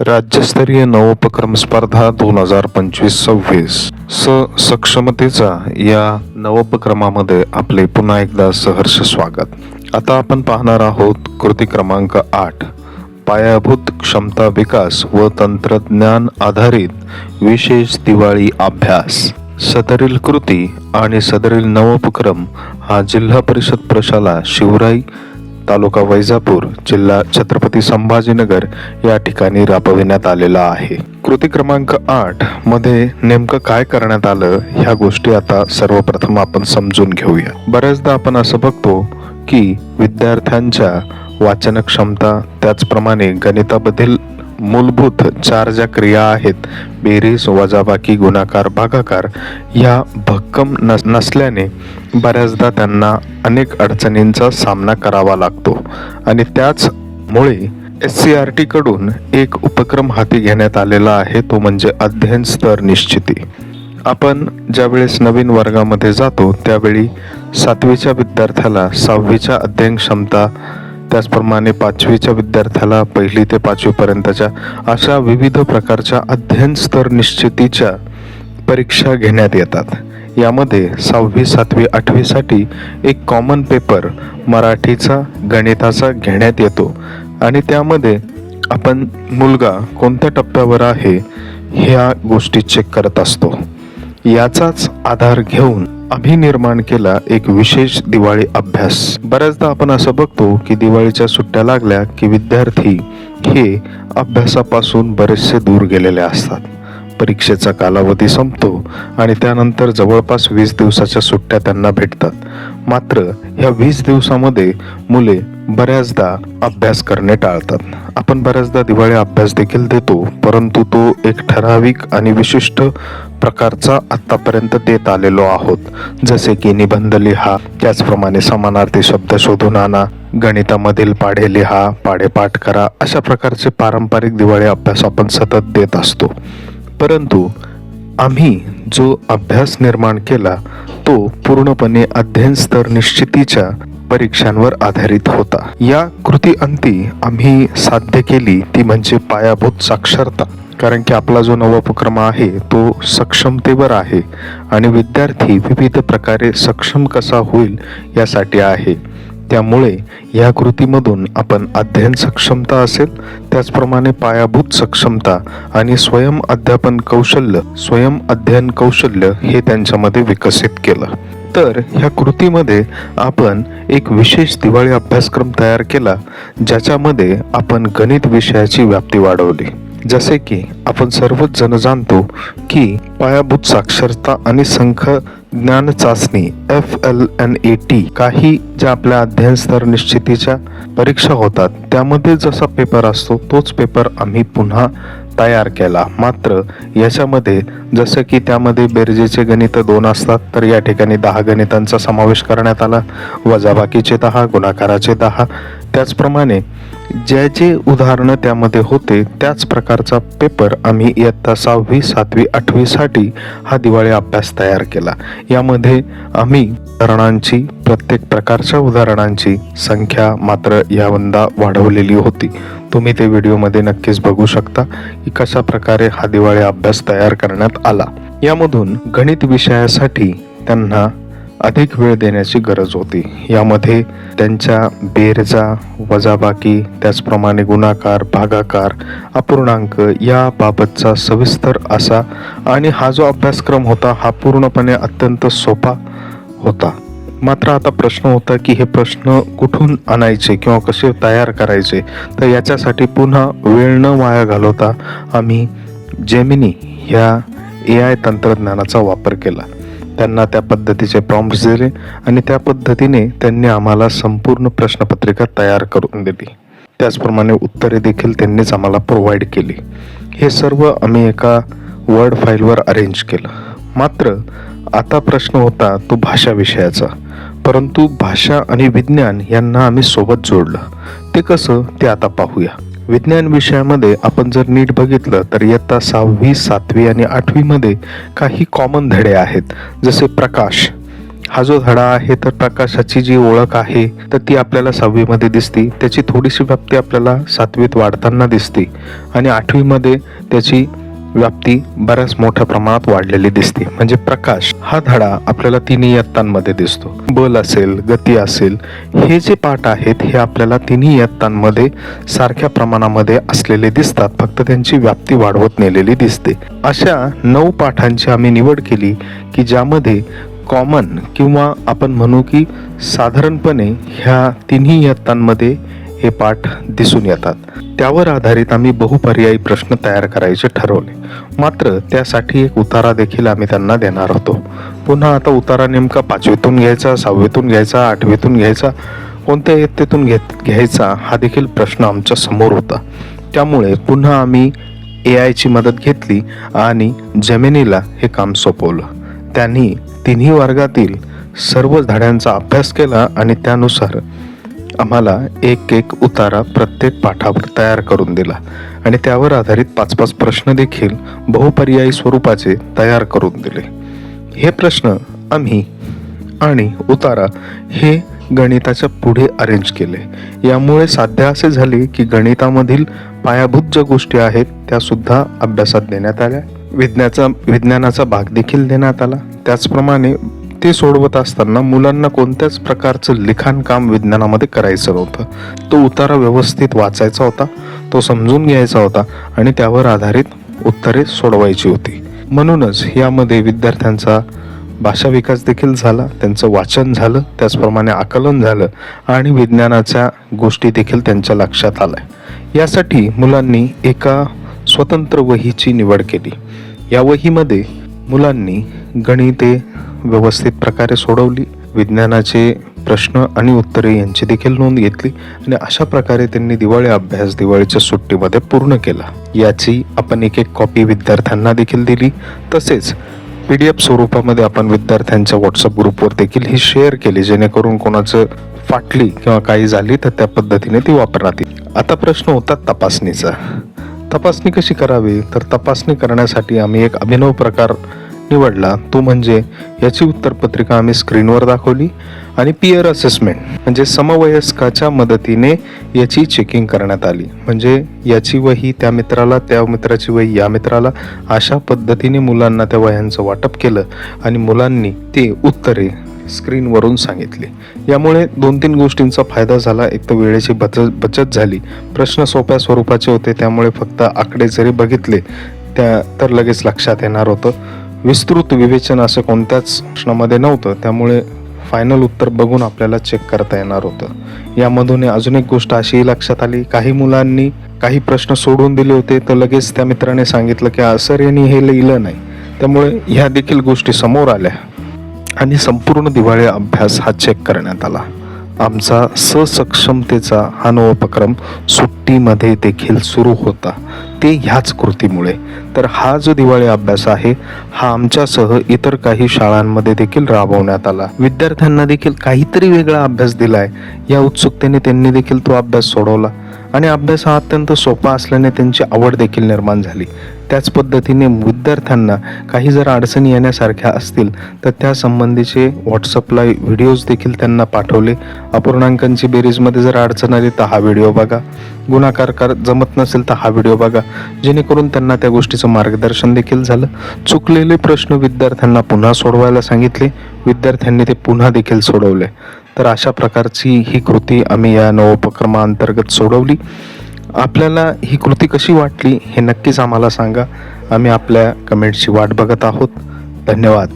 राज्यस्तरीय नवोपक्रम स्पर्धा दोन हजार पंचवीस सव्वीस. स सक्षमतेचा या नवोपक्रमामध्ये आपले पुन्हा एकदा सहर्ष स्वागत. आता आपण पाहणार आहोत कृती क्रमांक आठ. पायाभूत क्षमता विकास व तंत्रज्ञान आधारित विशेष दिवाळी अभ्यास. सदरील कृती आणि सदरील नवोपक्रम हा जिल्हा परिषद प्रशाला शिवराई तालुका वैजापूर जिल्हा छत्रपती संभाजीनगर या ठिकाणी राबविण्यात आलेला आहे. कृती क्रमांक आठमध्ये नेमकं काय करण्यात आलं ह्या गोष्टी आता सर्वप्रथम आपण समजून घेऊया. बऱ्याचदा आपण असं बघतो की विद्यार्थ्यांच्या वाचन क्षमता त्याचप्रमाणे गणितामधील मूलभूत चार ज्या क्रिया आहेत. बेरीज वजाबाकी गुणाकार भागाकार या भक्कम नस नसल्याने बऱ्याचदा त्यांना अनेक अडचणींचा सामना करावा लागतो. आणि त्याचमुळे एस सी आर टीकडून एक उपक्रम हाती घेण्यात आलेला आहे तो म्हणजे अध्ययन स्तर निश्चिती. आपण ज्यावेळेस नवीन वर्गामध्ये जातो त्यावेळी सातवीच्या विद्यार्थ्याला सहावीच्या अध्ययन क्षमता त्याचप्रमाणे पाचवीच्या विद्यार्थ्याला पहिली ते पाचवीपर्यंतच्या अशा विविध प्रकारच्या अध्ययन स्तर निश्चितीच्या परीक्षा घेण्यात येतात. यामध्ये सहावी सातवी आठवीसाठी एक कॉमन पेपर मराठीचा गणिताचा घेण्यात येतो आणि त्यामध्ये आपण मुलगा कोणत्या टप्प्यावर आहे ह्या गोष्टी चेक करत असतो. याचाच आधार घेऊन आम्ही निर्माण केला एक विशेष दिवाळी अभ्यास. बऱ्याचदा आपण असं बघतो की दिवाळीच्या सुट्ट्या लागल्या की विद्यार्थी हे अभ्यासापासून बरेचसे दूर गेलेले असतात. परीक्षेचा कालावधी संपतो आणि त्यानंतर जवळपास वीस दिवसाच्या सुट्ट्या त्यांना भेटतात. मात्र ह्या वीस दिवसामध्ये मुले बऱ्याचदा अभ्यास करणे टाळतात. आपण बऱ्याचदा दिवाळी अभ्यास देखील देतो परंतु तो एक ठराविक आणि विशिष्ट प्रकारचा आत्तापर्यंत देत आलेलो आहोत. जसे की निबंध लिहा त्याचप्रमाणे समानार्थी शब्द शोधून आणा गणितामधील पाढे लिहा पाढे पाठ करा अशा प्रकारचे पारंपरिक दिवाळी अभ्यास आपण सतत देत असतो. परंतु आम्ही जो अभ्यास निर्माण केला तो पूर्णपणे अध्ययन स्तर निश्चितीच्या परीक्षांवर आधारित होता. या कृती अंती आम्ही साध्य केली ती म्हणजे पायाभूत साक्षरता. कारण की आपला जो नवोपक्रम आहे तो सक्षमतेवर आहे आणि विद्यार्थी विविध प्रकारे सक्षम कसा होईल यासाठी आहे. त्यामुळे या कृतीमधून आपण अध्ययन सक्षमता असेल त्याचप्रमाणे पायाभूत सक्षमता आणि स्वयं अध्यापन कौशल्य स्वयं अध्ययन कौशल्य हे त्यांच्यामध्ये विकसित केलं. तर ह्या कृतीमध्ये आपण एक विशेष दिवाळी अभ्यासक्रम तयार केला ज्याच्यामध्ये आपण गणित विषयाची व्याप्ती वाढवली. जसे की आपण सर्वच जण जाणतो की पायाभूत साक्षरता आणि संख ज्ञान चाचणी F L N A T काही ज्या आपल्या अध्ययन स्तर निश्चितीच्या परीक्षा होतात त्यामध्ये जसा पेपर असतो तोच पेपर आम्ही पुन्हा तयार केला. मात्र याच्यामध्ये जसं की त्यामध्ये बेरजेचे गणित दोन असतात तर या ठिकाणी दहा गणितांचा समावेश करण्यात आला. वजाबाकीचे दहा गुणाकाराचे दहा. त्याचप्रमाणे जे जे उदाहरणं त्यामध्ये होते त्याच प्रकारचा पेपर आम्ही इयत्ता सहावी सातवी आठवीसाठी हा दिवाळी अभ्यास तयार केला. यामध्ये आम्ही उदाहरणांची प्रत्येक प्रकारच्या उदाहरणांची संख्या मात्र यावंदा वाढवलेली होती. तुम्ही ते व्हिडिओमध्ये नक्कीच बघू शकता की कशा प्रकारे हा दिवाळी अभ्यास तयार करण्यात आला. यामधून गणित विषयासाठी त्यांना अधिक वेळ देण्याची गरज होती. यामध्ये त्यांच्या बेरजा वजाबाकी त्याचप्रमाणे गुणाकार भागाकार अपूर्णांक याबाबतचा सविस्तर असा आणि हा जो अभ्यासक्रम होता हा पूर्णपणे अत्यंत सोपा होता. मात्र आता प्रश्न होता की हे प्रश्न कुठून आणायचे किंवा कसे तयार करायचे? तर याच्यासाठी पुन्हा वेळ न वाया घालवता आम्ही जेमिनी ह्या ए आय तंत्रज्ञानाचा वापर केला. त्यांना त्या पद्धतीचे प्रॉम्प्ट्स दिले आणि त्या पद्धतीने त्यांनी आम्हाला संपूर्ण प्रश्नपत्रिका तयार करून दिली. त्याचप्रमाणे उत्तरे देखील त्यांनीच आम्हाला प्रोव्हाइड केली. हे सर्व आम्ही एका वर्ड फाईलवर अरेंज केलं. मात्र आता प्रश्न होता तो भाषा विषयाचा. परंतु भाषा आणि विज्ञान यांना आम्ही सोबत जोडलं. ते कसं ते आता पाहूया. विज्ञान विषयामध्ये आपण जर नीट बघितलं तर इयत्ता सहावी सातवी आणि आठवीमध्ये काही कॉमन धडे आहेत. जसे प्रकाश. हा जो धडा आहे तर प्रकाशाची जी ओळख आहे तर ती आपल्याला सहावीमध्ये दिसते. त्याची थोडीशी व्याप्ती आपल्याला सातवीत वाढताना दिसते. आणि आठवीमध्ये त्याची व्याप्ती बऱ्याच मोठ्या प्रमाणात वाढलेली दिसते. म्हणजे प्रकाश हा धडा आपल्याला तिन्ही इयत्तांमध्ये दिसतो. बल असेल गती असेल हे जे पाठ आहेत हे आपल्याला तिन्ही इयत्तांमध्ये सारख्या प्रमाणामध्ये असलेले दिसतात. फक्त त्यांची व्याप्ती वाढवत नेलेली दिसते. अशा नऊ पाठांची आम्ही निवड केली की ज्यामध्ये कॉमन किंवा आपण म्हणू की साधारणपणे ह्या तिन्ही इयत्तांमध्ये हे पाठ दिसून येतात. त्यावर आधारित आम्ही बहुपर्यायी प्रश्न तयार करायचे ठरवले. मात्र त्यासाठी एक उतारा देखील आम्ही त्यांना देणार होतो. पुन्हा आता उतारा नेमका पाचवीतून घ्यायचा सहावीतून घ्यायचा आठवीतून घ्यायचा कोणत्या इयत्तेतून घेत घ्यायचा हा देखील प्रश्न आमच्यासमोर होता. त्यामुळे पुन्हा आम्ही ए आयची मदत घेतली आणि जमिनीला हे काम सोपवलं. त्यांनी तिन्ही वर्गातील सर्व धड्यांचा अभ्यास केला आणि त्यानुसार आम्हाला एक एक उतारा प्रत्येक पाठावर तयार करून दिला आणि त्यावर आधारित पाच पाच प्रश्न देखील बहुपर्यायी स्वरूपाचे तयार करून दिले. हे प्रश्न आम्ही आणि उतारा हे गणिताच्या पुढे अरेंज केले. यामुळे साध्य असे झाले की गणितामधील पायाभूत ज्या गोष्टी आहेत त्यासुद्धा अभ्यासात देण्यात आल्या. विज्ञाचा विज्ञानाचा भाग देखील देण्यात आला. त्याचप्रमाणे ते सोडवत असताना मुलांना कोणत्याच प्रकारचं लिखाण काम विज्ञानामध्ये करायचं नव्हतं. तो उतारा व्यवस्थित वाचायचा होता तो समजून घ्यायचा होता आणि त्यावर आधारित उत्तरे सोडवायची होती. म्हणूनच यामध्ये विद्यार्थ्यांचा भाषा विकास देखील झाला त्यांचं वाचन झालं त्याचप्रमाणे आकलन झालं आणि विज्ञानाच्या गोष्टी देखील त्यांच्या लक्षात आल्या. यासाठी मुलांनी एका स्वतंत्र वहीची निवड केली. या वहीमध्ये मुलांनी गणिते व्यवस्थित प्रकारे सोडवली विज्ञानाचे प्रश्न आणि उत्तरे यांची देखील नोंद घेतली आणि अशा प्रकारे त्यांनी दिवाळी अभ्यास दिवाळीच्या सुट्टीमध्ये पूर्ण केला. याची आपण एक एक कॉपी विद्यार्थ्यांना देखील दिली. तसेच पी डी एफ स्वरूपामध्ये आपण विद्यार्थ्यांच्या व्हॉट्सअप ग्रुपवर देखील ही शेअर केली जेणेकरून कोणाचं फाटली किंवा काही झाली तर त्या पद्धतीने ती वापरण्यात येईल. आता प्रश्न होता तपासणीचा. तपासणी कशी करावी? तर तपासणी करण्यासाठी आम्ही एक अभिनव प्रकार निवडला तो म्हणजे याची उत्तरपत्रिका आम्ही स्क्रीनवर दाखवली आणि पियर असेसमेंट म्हणजे समवयस्काच्या मदतीने याची चेकिंग करण्यात आली. म्हणजे याची वही त्या मित्राला त्या मित्राची वही या मित्राला अशा पद्धतीने मुलांना त्या वह्यांचं वाटप केलं आणि मुलांनी ते उत्तरे स्क्रीनवरून सांगितले. यामुळे दोन तीन गोष्टींचा फायदा झाला. एक तर वेळेची बचत बचत झाली. प्रश्न सोप्या स्वरूपाचे होते त्यामुळे फक्त आकडे जरी बघितले त्या तर लगेच लक्षात येणार होतं. विस्तृत विवेचन असं कोणत्याच प्रश्नामध्ये नव्हतं. त्यामुळे फायनल उत्तर बघून आपल्याला चेक करता येणार होतं. यामधून अजून एक गोष्ट अशीही लक्षात आली. काही मुलांनी काही प्रश्न सोडून दिले होते तर लगेच त्या मित्राने सांगितलं की असर सर यांनी हे लिहिलं नाही. त्यामुळे ह्या देखील गोष्टी समोर आल्या. आणि संपूर्ण दिवाळी अभ्यास हा चेक करण्यात आला. आमचा ससक्षमतेचा हा नवोपक्रम सुट्टीमध्ये देखील सुरू होता ते ह्याच कृतीमुळे. तर हा जो दिवाळी अभ्यास आहे हा आमच्यासह इतर काही शाळांमध्ये देखील राबवण्यात आला. विद्यार्थ्यांना देखील काहीतरी वेगळा अभ्यास दिलाय. या उत्सुकतेने त्यांनी देखील तो अभ्यास सोडवला. आणि अभ्यास हा अत्यंत सोपा असल्याने त्यांची आवड देखील निर्माण झाली. त्याच पद्धतीने विद्यार्थ्यांना काही जर अडचणी येण्यासारख्या असतील तर त्या संबंधीचे व्हॉट्सअपला व्हिडिओज देखील त्यांना पाठवले. अपूर्णांकांची बेरीजमध्ये जर अडचण आली तर हा व्हिडिओ बघा. गुणाकार कर जमत नसेल तर हा व्हिडिओ बघा. जेणेकरून त्यांना त्या गोष्टीचं मार्गदर्शन देखील झालं. चुकलेले प्रश्न विद्यार्थ्यांना पुन्हा सोडवायला सांगितले. विद्यार्थ्यांनी ते पुन्हा देखील सोडवले. तर अशा प्रकारची ही कृती आम्ही या नवोपक्रमाअंतर्गत सोडवली. आपल्याला ही कृती कशी वाटली हे नक्कीच आम्हाला सांगा. आम्ही आपल्या कमेंटची वाट बघत आहोत. धन्यवाद.